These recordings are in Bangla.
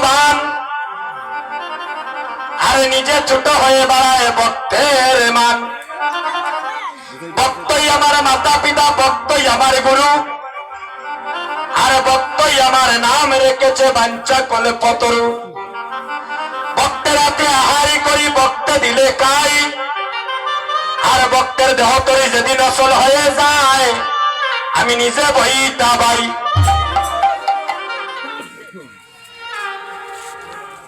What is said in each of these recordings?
ভগবান। আর নিজে ছোট হয়ে বাড়ায় ভক্তের মান। ভক্তই আমার মাতা পিতা ভক্তই আমার গুরু। আর ভক্তই আমার নাম রেখেছে বাঞ্চা কলে পতরু ভক্তের হাতে আহারি করি, ভক্ত দিলে কাই আর ভক্তের দেহ তরি যেদিন অসল হয়ে যায়, আমি নিজে বাই।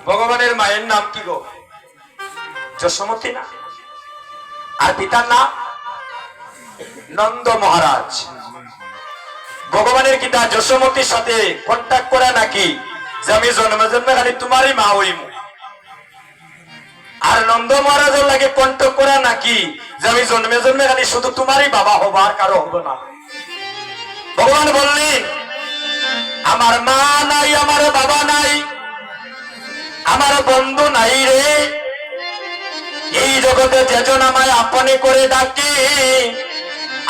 ভগবানের মায়ের নাম কি গো? যশোমতী না? আর পিতার নাম? নন্দ মহারাজ। ভগবানের কি তার যশোমতির সাথে কন্ট্যাক্ট করে নাকি? যে আমি জন্মে জন্মে খালি তোমারই মা হইম। আর নন্দ মহারাজের লাগে কন্ট্যাক্ট করে নাকি? যে আমি জন্মে জন্মে খালি শুধু তোমারই বাবা হব আর কারও হব না। ভগবান বললেন, আমার মা নাই, আমার বাবা নাই। আমার বন্ধু নাই রে। এই জগতে যেজন আমায় আপনে করে ডাকে,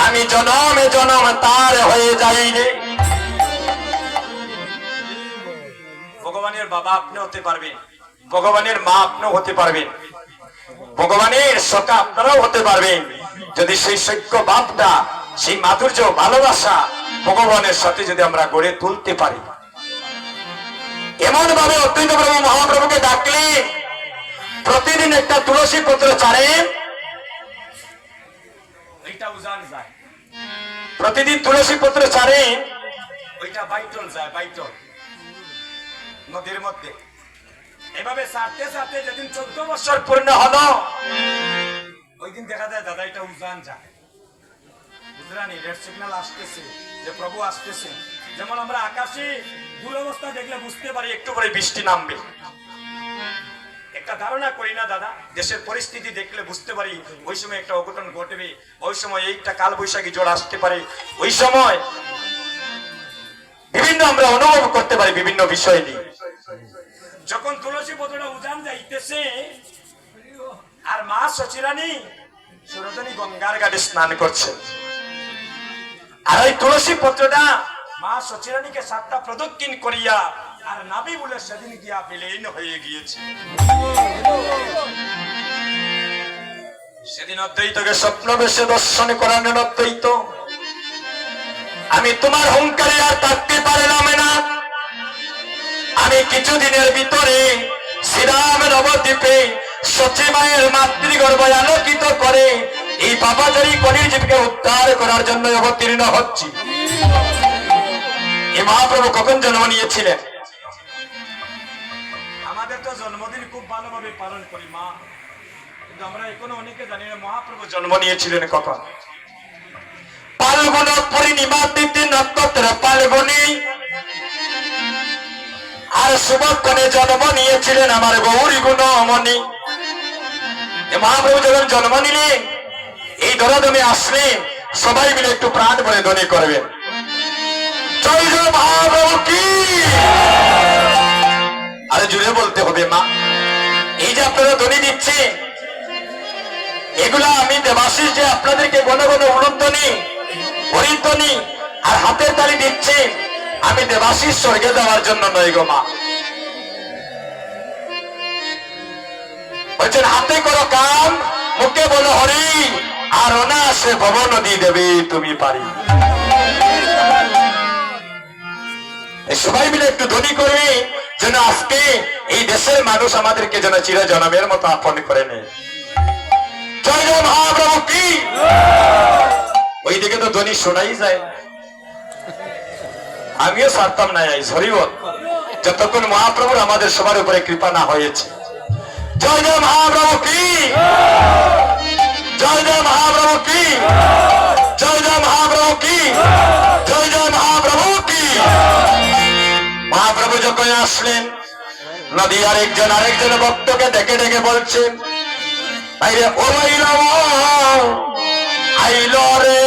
আমি জনমে জনম তার হয়ে যাই রে। ভগবানের বাবা আপনি হতে পারবেন, ভগবানের মা হতে পারবেন, ভগবানের আপনারাও হতে পারবেন। যদি সেই সৈক্য ভাবটা, সেই মাধুর্য, ভালোবাসা ভগবানের সাথে যদি আমরা গড়ে তুলতে পারি। এমন ভাবে অত্যন্ত ডাকলে প্রতিদিন একটা তুলসী পত্র যায়। প্রতিদিন তুলসী পত্র চারেন ওইটা বাইটল যায় বাইটল। নদীর মধ্যে। এভাবে সারতে সারতে যেদিন চোদ্দ বছর পূর্ণ হলো ওই দিন দেখা যায় দাদা এটা উজান যায়। বুঝলানি? রেড সিগন্যাল আসতেছে যে প্রভু আসতেছে। যেমন আমরা আকাশে দুরবস্থা দেখলে বুঝতে পারি একটু পরে বৃষ্টি নামবে। একটা ধারণা করি না, দাদা। দেশের পরিস্থিতি দেখলে বুঝতে পারি, ওই সময় একটা অঘটন ঘটবে, ওই সময় এইটা কাল বৈশাখী জোড় আসতে পারে। ওই সময় বিভিন্ন আমরা অনুভব করতে পারি বিভিন্ন বিষয় নিয়ে। যখন তুলসী পত্রটা উজান যাইতেছে, আর মা সচিরানী সুরজনী গঙ্গার ঘাটে স্নান করছে। আর ওই তুলসী পত্রটা মা সচিরানীকে সাতটা প্রদক্ষিণ করিয়া, আর নাবি বলে সেদিন গিয়া বিলীন হয়ে গিয়েছে। সেদিন অদ্বৈতকে স্বপ্ন বেশে দর্শন করানোর অদ্বৈত। আমি তোমার হুঙ্কারে আর থাকতে পারলাম না আমি কিছুদিনের ভিতরে শ্রীরাম নবদ্বীপে সচিমায়ের মাতৃগর্ভ আলোকিত করে এই বাবাজারি কলিজীবকে উদ্ধার করার জন্য অবতীর্ণ হচ্ছি। এই মহাপ্রভু কখন জন্ম নিয়েছিলেন? আমাদের তো জন্মদিন খুব ভালোভাবে পালন করি মা। কিন্তু আমরা এখনও অনেকে জানি না মহাপ্রভু জন্ম নিয়েছিলেন কখন। পালগুন পূর্ণিমা তিথি নক্ষত্র পালগুনি আর শুভক্ষণে জন্ম নিয়েছিলেন আমার গৌরী গুণ এ মহাপ্রভু যখন জন্ম নিলেন এই ধরাধমে আসলেন সবাই মিলে একটু প্রাণ ভরে ধ্বনি করবেন। আরে জুড়ে বলতে হবে, মা। এই যে আপনারা ধ্বনি দিচ্ছে, এগুলা আমি দেবাশিস যে আপনাদেরকে ঘন ঘন উলুধ্বনি হরিধ্বনি আর হাতের তালি দিচ্ছি, আমি দেবাশিস স্বর্গে যাওয়ার জন্য নয় গো, মা। বলছেন, হাতে করো কাম মুখে বলো হরি, আর অনায়াসে ভব নদী দেবে তুমি পারি। সবাই মিলে একটু ধ্বনি করবে যেন আজকে এই দেশের মানুষ আমাদেরকে যেন চির জনমের মতো আপন করে নেয়। মহাপ্রভু কি? ওইদিকে তো ধ্বনি শোনাই যায়। আমিও সারতাম না, এই হরিবল যতক্ষণ মহাপ্রভুর আমাদের সবার উপরে কৃপা না হয়েছে। জয় জয় মহাপ্রভু কি? জয় জয় মহাপ্রভু কি? জয় জয় মহাপ্রভু কি? জয় জয় মহাপ্রভু যখন আসলেন নদী আরেকজন আরেকজন ভক্তকে ডেকে ডেকে বলছেন আইরে ও আইল রে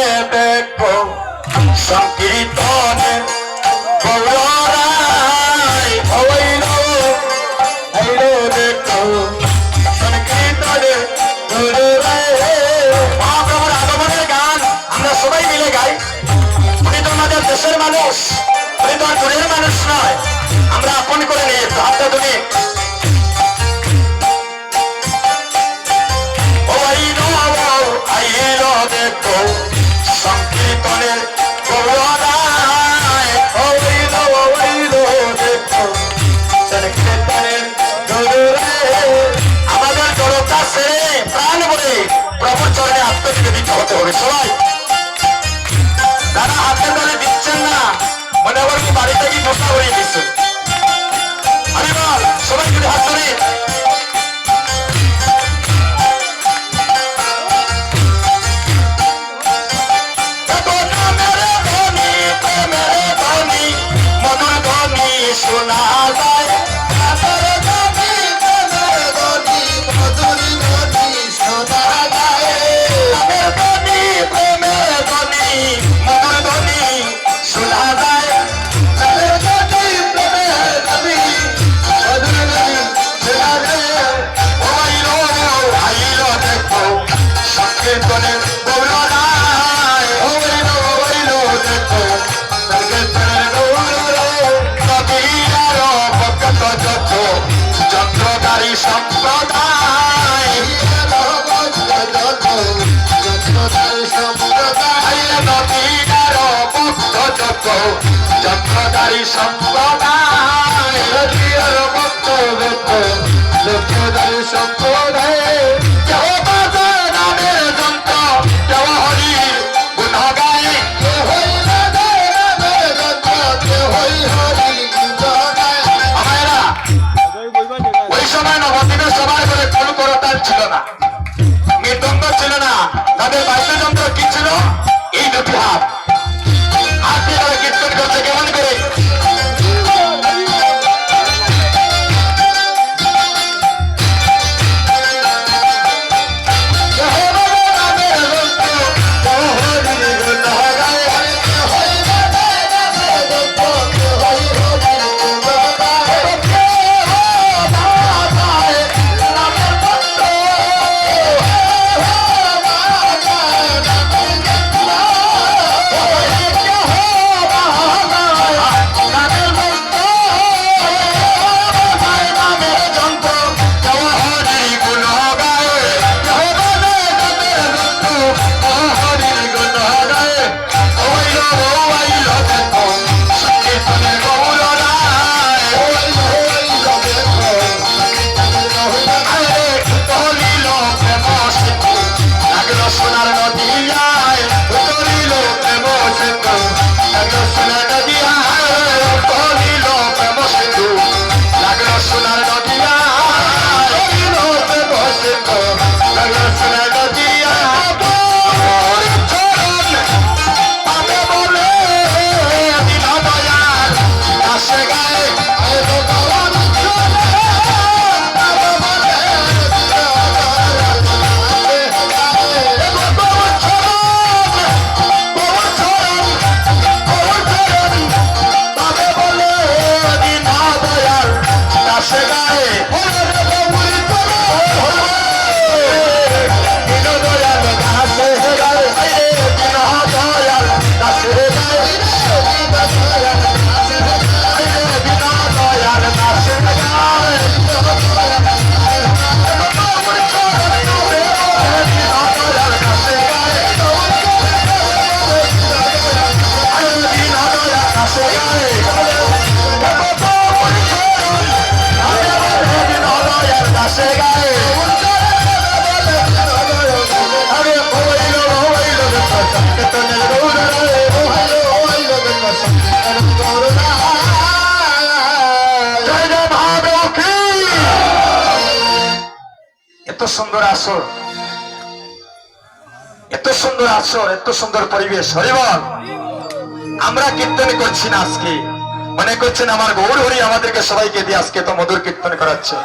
ছেড়ে প্রাণ বলে প্রভুর চরণে আত্মনিবেদিত হতে হবে। সবাই দাদা হাতের তালে দিচ্ছেন না, মনে আবার কি বাড়িতে কি ধোকা হয়ে দিচ্ছে। সবাই যদি হাত ধরে। মধুর যত, সম্প্রদায়। যত, যন্ত্রধারী সম্প্রদায় ভক্ত যত, যন্ত্রধারী সম্প্রদায় সুন্দর আসর। এত সুন্দর আসর, এত সুন্দর পরিবেশ। হরি বল। আমরা কীর্তন করছি না আজকে। মনে করছেন আমার গৌর হরি আমাদেরকে সবাইকে দিয়ে আজকে তো মধুর কীর্তন করাচ্ছে।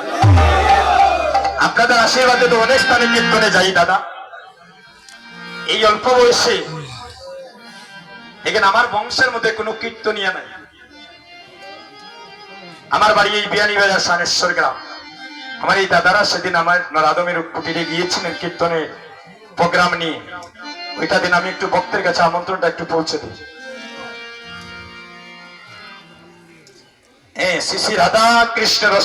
আপনাদের আশীর্বাদে তো অনেক স্থানে কীর্তনে যাই, দাদা। এই অল্প বয়সে এখানে আমার বংশের মধ্যে কোনো কীর্তনিয়া নাই। আমার বাড়ি এই বিয়ানি বাজার সানেশ্বর গ্রাম। আমার এই দাদারা সেদিন আমার আদমের কুটিরে গিয়েছিলেন কীর্তনে প্রোগ্রাম নিয়ে। ওইটা দিন আমি একটু ভক্তের কাছে আমন্ত্রণটা একটু পৌঁছে দিই। হ্যাঁ শ্রী শ্রী রাধা কৃষ্ণ